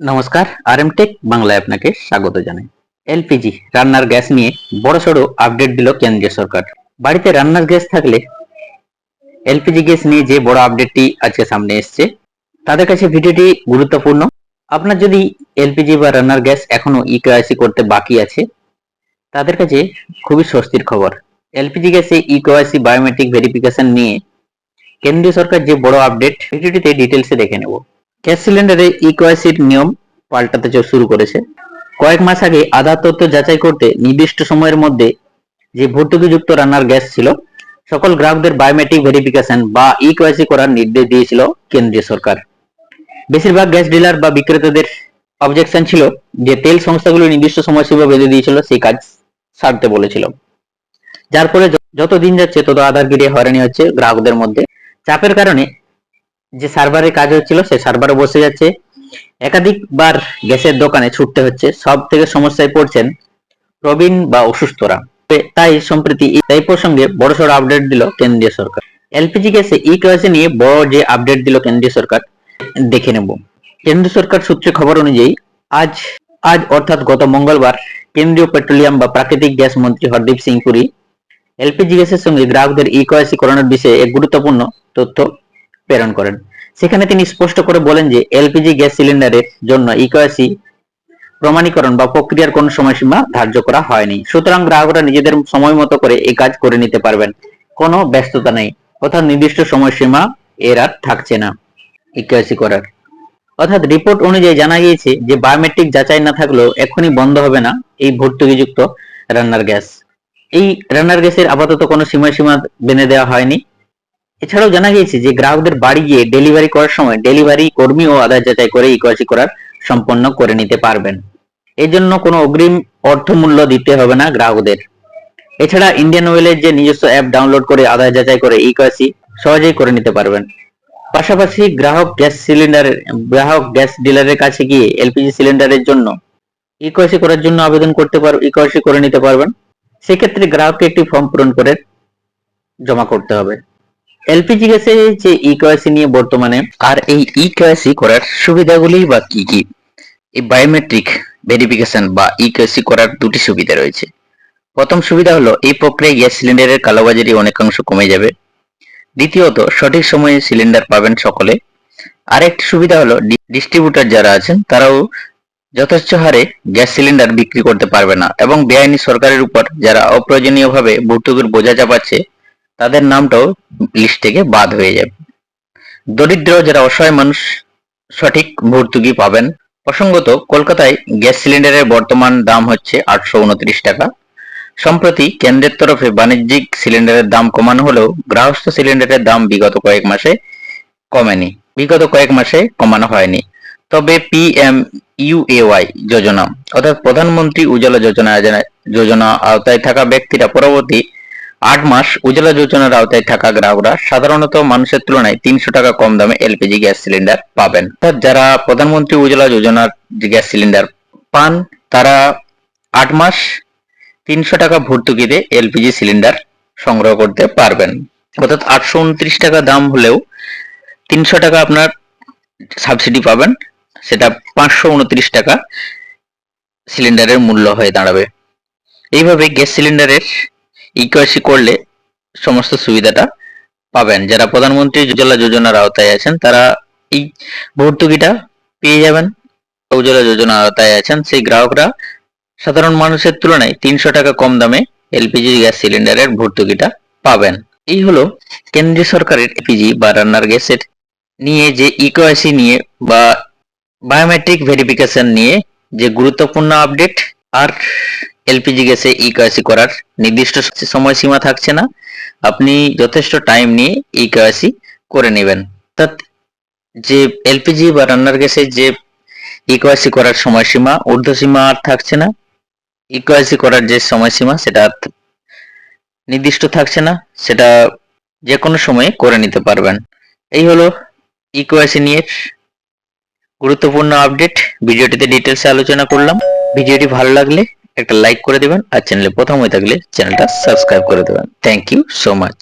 নমস্কার আর M take বাংলায় আপনাকে স্বাগত জানাই। এলপিজি রান্নার গ্যাস নিয়ে বড়সড় আপডেট দিল কেন্দ্রীয় সরকার। বাড়িতে রান্নার গ্যাস থাকলে এলপিজি গ্যাস নিয়ে যে বড় আপডেটটি আজকে সামনে এসছে, তাদের কাছে ভিডিওটি গুরুত্বপূর্ণ। আপনার যদি এলপিজি বা রান্নার গ্যাস এখনও ইকেআইসি করতে বাকি আছে, তাদের কাছে খুবই স্বস্তির খবর। এলপিজি গ্যাসে ইকেআইসি বায়োমেট্রিক ভেরিফিকেশন নিয়ে কেন্দ্রীয় সরকার যে বড় আপডেট ভিডিওটিতে ডিটেলসে দেখে নেব। গ্যাস সিলিন্ডারে ইকোয়াইসির নিয়ম পাল্টাতে শুরু করেছে, কয়েক মাস আগে আধার তথ্য যাচাই করতে নির্দিষ্ট সময়ের মধ্যে যে ভর্তুকিযুক্ত রান্নার গ্যাস ছিল, সকল গ্রাহকদের বায়োমেট্রিক ভেরিফিকেশন বা ইকোয়াইসি করার নির্দেশ দিয়েছিল কেন্দ্রীয় সরকার। বেশিরভাগ গ্যাস ডিলার বা বিক্রেতাদের অবজেকশন ছিল যে তেল সংস্থাগুলো নির্দিষ্ট সময়সীমা বেঁধে দিয়েছিল, সেই কাজ সারতে বলেছিল। যার ফলে যত দিন যাচ্ছে, তত আধার গিরে হয়রানি হচ্ছে গ্রাহকদের মধ্যে। চাপের কারণে যে সার্ভারে কাজ হচ্ছিল সেই সার্ভারে বসে যাচ্ছে। একাধিকবার গ্যাসের দোকানে ছুটতে হচ্ছে। সব থেকে সমস্যায় পড়ছেন প্রবীণ বা অসুস্থরা। তাই সম্প্রতি এই- প্রসঙ্গে বড়সড় আপডেট দিল কেন্দ্রীয় সরকার। এলপিজি গ্যাসে ই কেওয়াইসি নিয়ে বড় যে আপডেট দিল কেন্দ্রীয় সরকার, দেখে নেব। কেন্দ্র সরকার সূত্রে খবর অনুযায়ী, আজ আজ অর্থাৎ গত মঙ্গলবার কেন্দ্রীয় পেট্রোলিয়াম বা প্রাকৃতিক গ্যাস মন্ত্রী হরদীপ সিং পুরী, এলপিজি গ্যাসের সঙ্গে গ্রাহকদের ই কেওয়াইসি করানোর বিষয়ে এক গুরুত্বপূর্ণ তথ্য প্রেরণ করেন। সেখানে তিনি স্পষ্ট করে বলেন যে, এলপিজি গ্যাস সিলিন্ডারের জন্য ইকোয়াসি প্রমাণীকরণ বা প্রক্রিয়ার কোনো সময়সীমা ধার্য করা হয়নি। সুতরাং গ্রাহকরা নিজেদের সময় মতো করে এই কাজ করে নিতে পারবেন। কোনো ব্যস্ততা নেই। অর্থাৎ নির্দিষ্ট সময়সীমা এর আর থাকছে না ইকোয়াসি করার। অর্থাৎ রিপোর্ট অনুযায়ী জানা গিয়েছে যে, বায়োমেট্রিক যাচাই না থাকলেও এখনই বন্ধ হবে না এই ভর্তুকিযুক্ত রান্নার গ্যাস। এই রান্নার গ্যাসের আপাতত কোনো সময়সীমা বেঁধে দেওয়া হয়নি। এছাড়াও জানা গিয়েছে যে গ্রাহকদের বাড়ি গিয়ে ডেলিভারি করার সময় ডেলিভারি কর্মী ও আধার যাচাই করে ইকোয়াসি করার সম্পন্ন করে নিতে পারবেন। এর জন্য কোনো অগ্রিম অর্থমূল্য দিতে হবে না গ্রাহকদের। এছাড়া ইন্ডিয়ান ওয়েলের যে নিজস্ব অ্যাপ ডাউনলোড করে আধার যাচাই করে ইকোয়াসি সহজেই করে নিতে পারবেন। পাশাপাশি গ্রাহক গ্যাস সিলিন্ডারের গ্রাহক গ্যাস ডিলারের কাছে গিয়ে এলপিজি সিলিন্ডারের জন্য ইকোয়াসি করার জন্য আবেদন করতে পার ইকোয়াসি করে নিতে পারবেন। সেক্ষেত্রে গ্রাহককে একটি ফর্ম পূরণ করে জমা করতে হবে। এলপিজি গ্যাসে যে ই কেওয়াইসি নিয়ে বর্তমানে, আর এই ই কেওয়াইসি করার সুবিধাগুলি বা কি কি? এই বায়োমেট্রিক ভেরিফিকেশন বা ই কেওয়াইসি করার দুটি সুবিধা রয়েছে। প্রথম সুবিধা হলো, এই প্রক্রিয়ায় গ্যাস সিলিন্ডারের কালোবাজারি অনেকাংশ কমে যাবে। দ্বিতীয়ত, সঠিক সময়ে সিলিন্ডার পাবেন সকলে। আরেকটি সুবিধা হলো ডিস্ট্রিবিউটর যারা আছেন, তারাও যথেচ্ছ হারে গ্যাস সিলিন্ডার বিক্রি করতে পারবে না। এবং বেআইনি সরকারের উপর যারা অপ্রয়োজনীয়ভাবে ভর্তুকির বোঝা চাপাচ্ছে তাদের নামটাও লিস্ট থেকে বাদ হয়ে যাবে। দরিদ্র যারা অসহায় মানুষ, সঠিক ভর্তুকি পাবেন। প্রসঙ্গত, কলকাতায় গ্যাস সিলিন্ডারের বর্তমান দাম হচ্ছে আটশো উনত্রিশ টাকা। সম্প্রতি কেন্দ্রের তরফে বাণিজ্যিক সিলিন্ডারের দাম কমানো হলেও গ্রাহস্থ সিলিন্ডারের দাম বিগত কয়েক মাসে কমেনি। বিগত কয়েক মাসে কমানো হয়নি। তবে পিএম ইউএওয়াই যোজনা, অর্থাৎ প্রধানমন্ত্রী উজ্জ্বলা যোজনা যোজনা আওতায় থাকা ব্যক্তিরা পরবর্তী আট মাস উজ্জ্বলা যোজনার আওতায় থাকা গ্রাহকরা সাধারণত মানুষের তুলনায় তিনশো টাকা কম দামে এলপিজি গ্যাস সিলিন্ডার পাবেন। অর্থাৎ যারা প্রধানমন্ত্রী উজ্জ্বলা যোজনার গ্যাস সিলিন্ডার পান, তারা আট মাস তিনশো টাকা ভর্তুকিতে এলপিজি সিলিন্ডার সংগ্রহ করতে পারবেন। অর্থাৎ আটশো উনত্রিশ টাকা দাম হলেও তিনশো টাকা আপনার সাবসিডি পাবেন, সেটা পাঁচশো উনত্রিশ টাকা সিলিন্ডারের মূল্য হয়ে দাঁড়াবে। এইভাবে গ্যাস সিলিন্ডারের ইকোয়াসি করলে সমস্ত সুবিধাটা পাবেন। যারা প্রধানমন্ত্রী উজ্জ্বলা যোজনার আওতায় আছেন, তারা এই ভর্তুকিটা পেয়ে যাবেন। উজ্জ্বলা যোজনার আওতায় আছেন, সেই গ্রাহকরা সাধারণ মানুষের তুলনায় তিনশো টাকা কম দামে এলপিজি গ্যাস সিলিন্ডারের ভর্তুকিটা পাবেন। এই হলো কেন্দ্রীয় সরকারের এলপিজি বা রান্নার গ্যাসের নিয়ে যে ইকোয়াসি নিয়ে বা বায়োমেট্রিক ভেরিফিকেশন নিয়ে যে গুরুত্বপূর্ণ আপডেট আর এলপিজি গ্যাসে ই কেওয়াইসি করার নির্দিষ্ট সময়সীমা থাকছে না। আপনি যথেষ্ট টাইম নিয়ে ই কেওয়াইসি করে নেবেন। অর্থাৎ যে এলপিজি বা রান্নার গ্যাসে যে ই কেওয়াইসি করার সময়সীমা, ঊর্ধ্বসীমা আর থাকছে না। ই কেওয়াইসি করার যে সময়সীমা, সেটা নির্দিষ্ট থাকছে না। সেটা যে কোনো সময়ে করে নিতে পারবেন। এই হলো ই কেওয়াইসি নিয়ে গুরুত্বপূর্ণ আপডেট ভিডিওটিতে ডিটেলসে আলোচনা করলাম। ভিডিওটি ভালো লাগলে একটা লাইক করে দেবেন আর চ্যানেলে প্রথম হয়ে থাকলে চ্যানেলটা সাবস্ক্রাইব করে দেবেন। Thank you so much